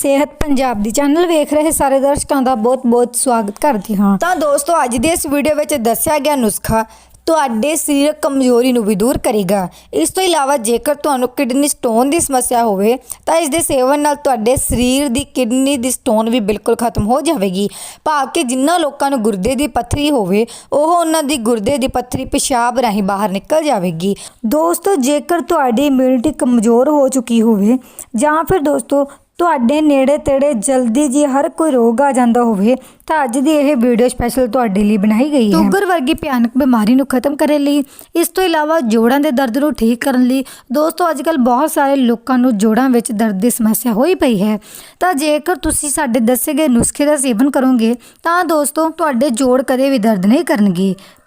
ਸਿਹਤ ਪੰਜਾਬ ਦੀ ਚੈਨਲ ਵੇਖ ਰਹੇ ਸਾਰੇ ਦਰਸ਼ਕਾਂ ਦਾ ਬਹੁਤ-ਬਹੁਤ ਸਵਾਗਤ ਕਰਦੀ ਹਾਂ। ਤਾਂ ਦੋਸਤੋ, ਅੱਜ ਦੀ ਇਸ ਵੀਡੀਓ ਵਿੱਚ ਦੱਸਿਆ ਗਿਆ ਨੁਸਖਾ ਤੁਹਾਡੇ ਸਰੀਰਕ ਕਮਜ਼ੋਰੀ ਨੂੰ ਵੀ ਦੂਰ ਕਰੇਗਾ। ਇਸ ਤੋਂ ਇਲਾਵਾ ਜੇਕਰ ਤੁਹਾਨੂੰ ਕਿਡਨੀ ਸਟੋਨ ਦੀ ਸਮੱਸਿਆ ਹੋਵੇ, ਤਾਂ ਇਸ ਦੇ ਸੇਵਨ ਨਾਲ ਤੁਹਾਡੇ ਸਰੀਰ ਦੀ ਕਿਡਨੀ ਦੀ ਸਟੋਨ ਵੀ ਬਿਲਕੁਲ ਖਤਮ ਹੋ ਜਾਵੇਗੀ। ਭਾਵ ਕਿ ਜਿਨ੍ਹਾਂ ਲੋਕਾਂ ਨੂੰ ਗੁਰਦੇ ਦੀ ਪੱਥਰੀ ਹੋਵੇ, ਉਹ ਉਹਨਾਂ ਦੀ ਗੁਰਦੇ ਦੀ ਪੱਥਰੀ ਪਿਸ਼ਾਬ ਰਾਹੀਂ ਬਾਹਰ ਨਿਕਲ ਜਾਵੇਗੀ। ਦੋਸਤੋ, ਜੇਕਰ ਤੁਹਾਡੀ ਇਮਿਊਨਿਟੀ ਕਮਜ਼ੋਰ ਹੋ ਚੁੱਕੀ ਹੋਵੇ, ਜਾਂ ਫਿਰ ਦੋਸਤੋ ਤੁਹਾਡੇ ਨੇੜੇ ਤੇੜੇ ਜਲਦੀ ਜੀ ਹਰ ਕੋਈ ਰੋਗ ਆ ਜਾਂਦਾ ਹੋਵੇ, ਤਾਂ ਅੱਜ ਦੀ ਇਹ ਵੀਡੀਓ ਸਪੈਸ਼ਲ ਤੁਹਾਡੇ ਲਈ ਬਣਾਈ ਗਈ ਹੈ। ਸ਼ੂਗਰ ਵਰਗੀ ਭਿਆਨਕ ਬਿਮਾਰੀ ਨੂੰ ਖਤਮ ਕਰਨ ਲਈ, ਇਸ ਤੋਂ ਇਲਾਵਾ ਜੋੜਾਂ ਦੇ ਦਰਦ ਨੂੰ ਠੀਕ ਕਰਨ ਲਈ, ਦੋਸਤੋ ਅੱਜਕੱਲ ਬਹੁਤ ਸਾਰੇ ਲੋਕਾਂ ਨੂੰ ਜੋੜਾਂ ਵਿੱਚ ਦਰਦ ਦੀ ਸਮੱਸਿਆ ਹੋਈ ਪਈ ਹੈ। ਤਾਂ ਜੇਕਰ ਤੁਸੀਂ ਸਾਡੇ ਦੱਸੇ ਗਏ ਨੁਸਖੇ ਦਾ ਸੇਵਨ ਕਰੋਗੇ, ਤਾਂ ਦੋਸਤੋ ਤੁਹਾਡੇ ਜੋੜ ਕਦੇ ਵੀ ਦਰਦ ਨਹੀਂ ਕਰਨਗੇ।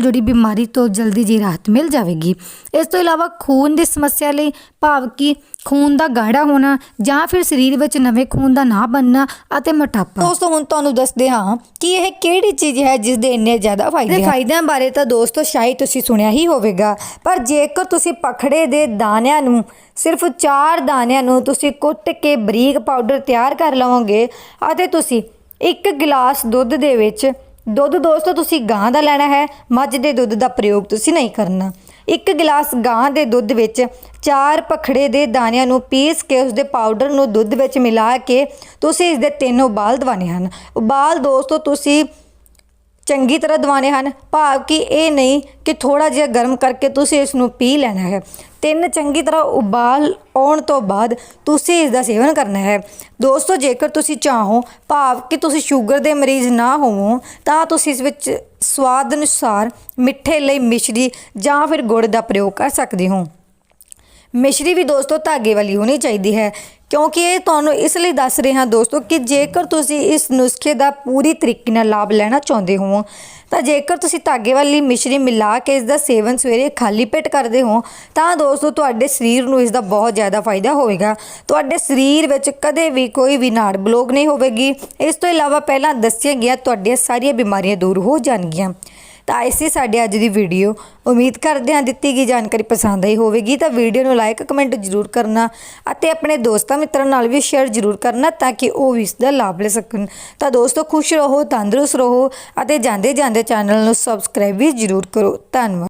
ਜੁੜੀ ਬਿਮਾਰੀ ਤੋਂ ਜਲਦੀ ਜੀ ਰਾਹਤ ਮਿਲ ਜਾਵੇਗੀ। ਇਸ ਤੋਂ ਇਲਾਵਾ ਖੂਨ ਦੀ ਸਮੱਸਿਆ ਲਈ ਭਾਵ ਕਿ ਖੂਨ ਦਾ ਗਾੜਾ ਹੋਣਾ ਜਾਂ ਫਿਰ ਸਰੀਰ ਵਿੱਚ ਨਵੇਂ ਖੂਨ ਦਾ ਨਾ ਬਣਨਾ ਅਤੇ ਮੋਟਾਪਾ। ਦੋਸਤੋ ਹੁਣ ਤੁਹਾਨੂੰ ਦੱਸਦੇ ਹਾਂ ਕਿ ਇਹ ਕਿਹੜੀ ਚੀਜ਼ ਹੈ ਜਿਸ ਦੇ ਇੰਨੇ ਜ਼ਿਆਦਾ ਫਾਇਦੇ ਹਨ। ਫਾਇਦਿਆਂ ਬਾਰੇ ਤਾਂ ਦੋਸਤੋ ਸ਼ਾਇਦ ਤੁਸੀਂ ਸੁਣਿਆ ਹੀ ਹੋਵੇਗਾ। ਪਰ ਜੇਕਰ ਤੁਸੀਂ ਪਖੜੇ ਦੇ ਦਾਣਿਆਂ ਨੂੰ ਸਿਰਫ 4 ਦਾਣਿਆਂ ਨੂੰ ਤੁਸੀਂ ਕੁੱਟ ਕੇ ਬਰੀਕ ਪਾਊਡਰ ਤਿਆਰ ਕਰ ਲਵੋਗੇ ਅਤੇ ਤੁਸੀਂ ਇੱਕ ਗਲਾਸ ਦੁੱਧ ਦੇ ਵਿੱਚ ਦੁੱਧ ਦੋਸਤੋ, ਤੁਸੀਂ ਗਾਂ ਦਾ ਲੈਣਾ ਹੈ, ਮੱਝ ਦੇ ਦੁੱਧ ਦਾ ਪ੍ਰਯੋਗ ਤੁਸੀਂ ਨਹੀਂ ਕਰਨਾ। ਇੱਕ ਗਲਾਸ ਗਾਂ ਦੇ ਦੁੱਧ ਵਿੱਚ ਚਾਰ ਪਖੜੇ ਦੇ ਦਾਣਿਆਂ ਨੂੰ ਪੀਸ ਕੇ ਉਸ ਦੇ ਪਾਊਡਰ ਨੂੰ ਦੁੱਧ ਵਿੱਚ ਮਿਲਾ ਕੇ ਤੁਸੀਂ ਇਸ ਦੇ ਤਿੰਨ ਉਬਾਲ ਦਵਾਣੇ ਹਨ। ਉਬਾਲ ਦੋਸਤੋ, ਤੁਸੀਂ ਚੰਗੀ ਤਰ੍ਹਾਂ ਦਵਾਣੇ ਹਨ। ਭਾਵ ਕਿ ਇਹ ਨਹੀਂ ਕਿ ਥੋੜਾ ਜਿਹਾ ਗਰਮ ਕਰਕੇ ਤੁਸੀਂ ਇਸ ਨੂੰ ਪੀ ਲੈਣਾ ਹੈ। ਤਿੰਨ ਚੰਗੀ ਤਰ੍ਹਾਂ ਉਬਾਲ ਆਉਣ ਤੋਂ ਬਾਅਦ ਤੁਸੀਂ ਇਸ ਦਾ ਸੇਵਨ ਕਰਨਾ ਹੈ। ਦੋਸਤੋ, ਜੇਕਰ ਤੁਸੀਂ ਚਾਹੋ, ਭਾਵ ਕਿ ਤੁਸੀਂ ਸ਼ੂਗਰ ਦੇ ਮਰੀਜ਼ ਨਾ ਹੋਵੋ, ਤਾਂ ਤੁਸੀਂ ਇਸ ਵਿੱਚ ਸਵਾਦ ਅਨੁਸਾਰ ਮਿੱਠੇ ਲਈ ਮਿਸ਼ਰੀ ਜਾਂ ਫਿਰ ਗੁੜ ਦਾ ਪ੍ਰਯੋਗ ਕਰ ਸਕਦੇ ਹੋ। ਮਿਸ਼ਰੀ ਵੀ ਦੋਸਤੋ ਧਾਗੇ ਵਾਲੀ ਹੋਣੀ ਚਾਹੀਦੀ ਹੈ। ਕਿਉਂਕਿ ਇਹ ਤੁਹਾਨੂੰ ਇਸ ਲਈ ਦੱਸ ਰਹੇ ਹਾਂ ਦੋਸਤੋ ਕਿ ਜੇਕਰ ਤੁਸੀਂ ਇਸ ਨੁਸਖੇ ਦਾ ਪੂਰੀ ਤਰੀਕੇ ਨਾਲ ਲਾਭ ਲੈਣਾ ਚਾਹੁੰਦੇ ਹੋ, ਤਾਂ ਜੇਕਰ ਤੁਸੀਂ ਧਾਗੇ ਵਾਲੀ ਮਿਸ਼ਰੀ ਮਿਲਾ ਕੇ ਇਸ ਦਾ ਸੇਵਨ ਸਵੇਰੇ ਖਾਲੀ ਪੇਟ ਕਰਦੇ ਹੋ, ਤਾਂ ਦੋਸਤੋ ਤੁਹਾਡੇ ਸਰੀਰ ਨੂੰ ਇਸ ਦਾ ਬਹੁਤ ਜ਼ਿਆਦਾ ਫਾਇਦਾ ਹੋਵੇਗਾ। ਤੁਹਾਡੇ ਸਰੀਰ ਵਿੱਚ ਕਦੇ ਵੀ ਕੋਈ ਵੀ ਨਾੜ ਬਲੋਕ ਨਹੀਂ ਹੋਵੇਗੀ। ਇਸ ਤੋਂ ਇਲਾਵਾ ਪਹਿਲਾਂ ਦੱਸੀਆਂ ਗਿਆ ਤੁਹਾਡੀਆਂ ਸਾਰੀਆਂ ਬਿਮਾਰੀਆਂ ਦੂਰ ਹੋ ਜਾਣਗੀਆਂ। ਤਾਂ ਐਸੀ ਸਾਡੇ ਅੱਜ ਦੀ ਵੀਡੀਓ ਉਮੀਦ ਕਰਦੇ ਹਾਂ ਦਿੱਤੀ ਗਈ ਜਾਣਕਾਰੀ ਪਸੰਦ ਆਈ ਹੋਵੇਗੀ। ਤਾਂ ਵੀਡੀਓ ਨੂੰ ਲਾਈਕ ਕਮੈਂਟ ਜ਼ਰੂਰ ਕਰਨਾ ਅਤੇ ਆਪਣੇ ਦੋਸਤਾਂ ਮਿੱਤਰਾਂ ਨਾਲ ਵੀ ਸ਼ੇਅਰ ਜ਼ਰੂਰ ਕਰਨਾ ਤਾਂ ਕਿ ਉਹ ਵੀ ਇਸ ਦਾ ਲਾਭ ਲੈ ਸਕਣ। ਤਾਂ ਦੋਸਤੋ, ਖੁਸ਼ ਰਹੋ, ਤੰਦਰੁਸਤ ਰਹੋ ਅਤੇ ਜਾਂਦੇ ਜਾਂਦੇ ਚੈਨਲ ਨੂੰ ਸਬਸਕ੍ਰਾਈਬ ਵੀ ਜ਼ਰੂਰ ਕਰੋ। ਧੰਨਵਾਦ।